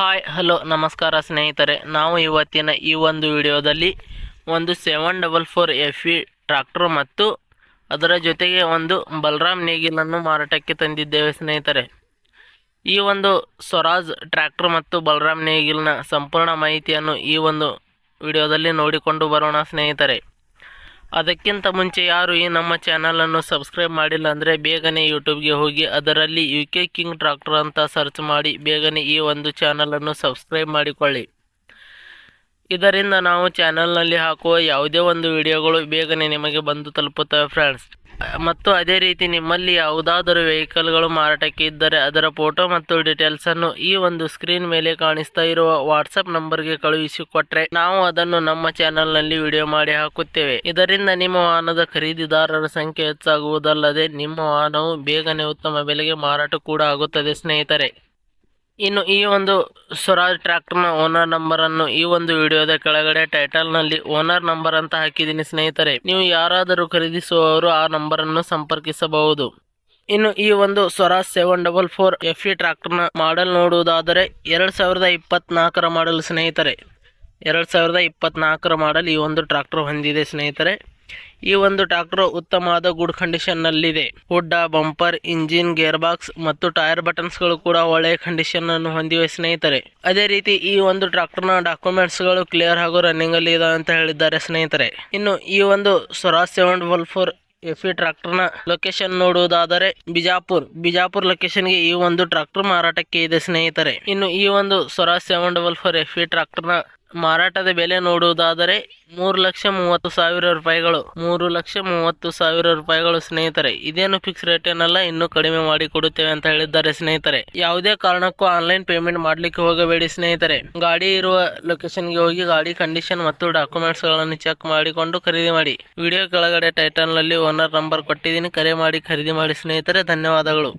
Hi hello ನಮಸ್ಕಾರ ಸ್ನೇಹಿತರೆ. ನಾವು ಇವತ್ತಿನ ಈ ಒಂದು ವಿಡಿಯೋದಲ್ಲಿ ಒಂದು seven double four F E tractor ಮತ್ತು ಅದರ ಜೊತೆಗೆ ಒಂದು ಬಲರಾಮ್ ನೇಗಿಲನ್ನು ಮಾರಾಟಕ್ಕೆ ತಂದಿದ್ದೇವೆ ಸ್ನೇಹಿತರೆ. ಈ ಒಂದು ಸ್ವರಾಜ್ ಟ್ರ್ಯಾಕ್ಟರ್ ಮತ್ತು ಬಲರಾಮ್ ನೇಗಿಲ್ನ ಸಂಪೂರ್ಣ ಮಾಹಿತಿಯನ್ನು ಈ ಒಂದು ವಿಡಿಯೋದಲ್ಲಿ ನೋಡಿಕೊಂಡು ಬರೋಣ ಸ್ನೇಹಿತರೆ. ಅದಕ್ಕಿಂತ ಮುಂಚೆ ಯಾರು ಈ ನಮ್ಮ ಚಾನಲನ್ನು ಸಬ್ಸ್ಕ್ರೈಬ್ ಮಾಡಿಲ್ಲ ಅಂದರೆ ಬೇಗನೆ ಯೂಟ್ಯೂಬ್ಗೆ ಹೋಗಿ ಅದರಲ್ಲಿ ಯು ಕೆ ಕಿಂಗ್ ಟ್ರಾಕ್ಟರ್ ಅಂತ ಸರ್ಚ್ ಮಾಡಿ ಬೇಗನೆ ಈ ಒಂದು ಚಾನಲನ್ನು ಸಬ್ಸ್ಕ್ರೈಬ್ ಮಾಡಿಕೊಳ್ಳಿ. ಇದರಿಂದ ನಾವು ಚಾನಲ್ನಲ್ಲಿ ಹಾಕುವ ಯಾವುದೇ ಒಂದು ವಿಡಿಯೋಗಳು ಬೇಗನೆ ನಿಮಗೆ ಬಂದು ತಲುಪುತ್ತವೆ ಫ್ರೆಂಡ್ಸ್ ಮತ್ತು ಅದೇ ರೀತಿ ನಿಮ್ಮಲ್ಲಿ ಯಾವುದಾದರೂ ವೆಹಿಕಲ್ಗಳು ಮಾರಾಟಕ್ಕೆ ಇದ್ದರೆ ಅದರ ಫೋಟೋ ಮತ್ತು ಡೀಟೇಲ್ಸನ್ನು ಈ ಒಂದು ಸ್ಕ್ರೀನ್ ಮೇಲೆ ಕಾಣಿಸ್ತಾ ಇರುವ ವಾಟ್ಸಪ್ ನಂಬರ್ಗೆ ಕಳುಹಿಸಿಕೊಟ್ರೆ ನಾವು ಅದನ್ನು ನಮ್ಮ ಚಾನೆಲ್ನಲ್ಲಿ ವಿಡಿಯೋ ಮಾಡಿ ಹಾಕುತ್ತೇವೆ. ಇದರಿಂದ ನಿಮ್ಮ ವಾಹನದ ಖರೀದಿದಾರರ ಸಂಖ್ಯೆ ಹೆಚ್ಚಾಗುವುದಲ್ಲದೆ ನಿಮ್ಮ ವಾಹನವು ಬೇಗನೆ ಉತ್ತಮ ಬೆಲೆಗೆ ಮಾರಾಟ ಕೂಡ ಆಗುತ್ತದೆ ಸ್ನೇಹಿತರೆ. ಇನ್ನು ಈ ಒಂದು ಸ್ವರಾಜ್ ಟ್ರ್ಯಾಕ್ಟರ್ನ ಓನರ್ ನಂಬರ್ ಅನ್ನು ಈ ಒಂದು ವಿಡಿಯೋದ ಕೆಳಗಡೆ ಟೈಟಲ್ನಲ್ಲಿ ಓನರ್ ನಂಬರ್ ಅಂತ ಹಾಕಿದ್ದೀನಿ ಸ್ನೇಹಿತರೆ. ನೀವು ಯಾರಾದರೂ ಖರೀದಿಸುವವರು ಆ ನಂಬರ್ ಅನ್ನು ಸಂಪರ್ಕಿಸಬಹುದು. ಇನ್ನು ಈ ಒಂದು Swaraj seven double four F E ಟ್ರ್ಯಾಕ್ಟರ್ನ ಮಾಡೆಲ್ ನೋಡುವುದಾದರೆ ಎರಡು ಸಾವಿರದ ಇಪ್ಪತ್ನಾಲ್ಕರ ಮಾಡೆಲ್ ಸ್ನೇಹಿತರೆ. ಎರಡು ಸಾವಿರದ ಇಪ್ಪತ್ನಾಲ್ಕರ ಮಾಡೆಲ್ ಈ ಒಂದು ಟ್ರ್ಯಾಕ್ಟರ್ ಹೊಂದಿದೆ ಸ್ನೇಹಿತರೆ. ಈ ಒಂದು ಟ್ರ್ಯಾಕ್ಟರ್ ಉತ್ತಮವಾದ ಗುಡ್ ಕಂಡೀಷನ್ ನಲ್ಲಿದೆ. Hood bumper engine gear box ಮತ್ತು ಟೈರ್ ಬಟನ್ಸ್ಗಳು ಕೂಡ ಒಳ್ಳೆಯ ಕಂಡೀಷನ್ ಅನ್ನು ಹೊಂದಿವೆ ಸ್ನೇಹಿತರೆ. ಅದೇ ರೀತಿ ಈ ಒಂದು ಟ್ರಾಕ್ಟರ್ನ ಡಾಕ್ಯುಮೆಂಟ್ಸ್ಗಳು ಕ್ಲಿಯರ್ ಹಾಗೂ ರನ್ನಿಂಗ್ ಅಲ್ಲಿ ಇದೆ ಅಂತ ಹೇಳಿದ್ದಾರೆ ಸ್ನೇಹಿತರೆ. ಇನ್ನು ಈ ಒಂದು Swaraj seven double four F E ನ ಲೊಕೇಶನ್ ನೋಡುವುದಾದರೆ ಬಿಜಾಪುರ್. ಬಿಜಾಪುರ್ ಲೊಕೇಶನ್ಗೆ ಈ ಒಂದು ಟ್ರಾಕ್ಟರ್ ಮಾರಾಟಕ್ಕೆ ಇದೆ ಸ್ನೇಹಿತರೆ. ಇನ್ನು ಈ ಒಂದು Swaraj seven double four F E ಟ್ರಾಕ್ಟರ್ನ ಮಾರಾಟದ ಬೆಲೆ ನೋಡುವುದಾದರೆ ಮೂರು ಲಕ್ಷ ಮೂವತ್ತು ಸಾವಿರ ರೂಪಾಯಿಗಳು. ಮೂರು ಲಕ್ಷ ಮೂವತ್ತು ಸಾವಿರ ರೂಪಾಯಿಗಳು ಸ್ನೇಹಿತರೆ. ಇದೇನು ಫಿಕ್ಸ್ ರೇಟ್ ಏನಲ್ಲ, ಇನ್ನೂ ಕಡಿಮೆ ಮಾಡಿ ಕೊಡುತ್ತೇವೆ ಅಂತ ಹೇಳಿದ್ದಾರೆ ಸ್ನೇಹಿತರೆ. ಯಾವುದೇ ಕಾರಣಕ್ಕೂ ಆನ್ಲೈನ್ ಪೇಮೆಂಟ್ ಮಾಡ್ಲಿಕ್ಕೆ ಹೋಗಬೇಡಿ ಸ್ನೇಹಿತರೆ. ಗಾಡಿ ಇರುವ ಲೊಕೇಶನ್ಗೆ ಹೋಗಿ ಗಾಡಿ ಕಂಡೀಷನ್ ಮತ್ತು ಡಾಕ್ಯುಮೆಂಟ್ಸ್ಗಳನ್ನು ಚೆಕ್ ಮಾಡಿಕೊಂಡು ಖರೀದಿ ಮಾಡಿ. ವಿಡಿಯೋ ಕೆಳಗಡೆ ಟೈಟಲ್ನಲ್ಲಿ ಓನರ್ ನಂಬರ್ ಕೊಟ್ಟಿದ್ದೀನಿ. ಕರೆ ಮಾಡಿ, ಖರೀದಿ ಮಾಡಿ ಸ್ನೇಹಿತರೆ. ಧನ್ಯವಾದಗಳು.